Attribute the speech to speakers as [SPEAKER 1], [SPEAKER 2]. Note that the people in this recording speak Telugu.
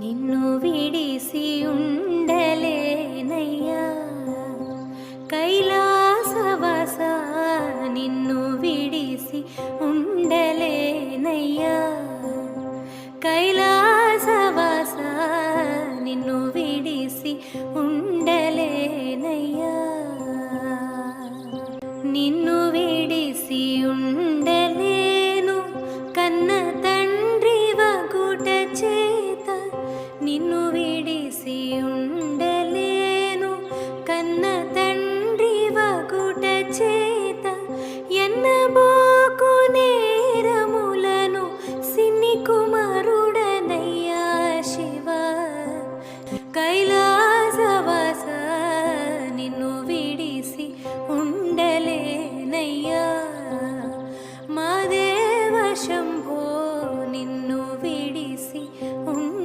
[SPEAKER 1] నిన్ను విడిసి ఉండలేనయ్యా. కైలాసవాస నిన్ను విడిసి ఉండలేనయ్యా. కైలాసవాస నిన్ను విడిసి ఉండలేనయ్యా. నిన్ను విడిసి ఉండే You.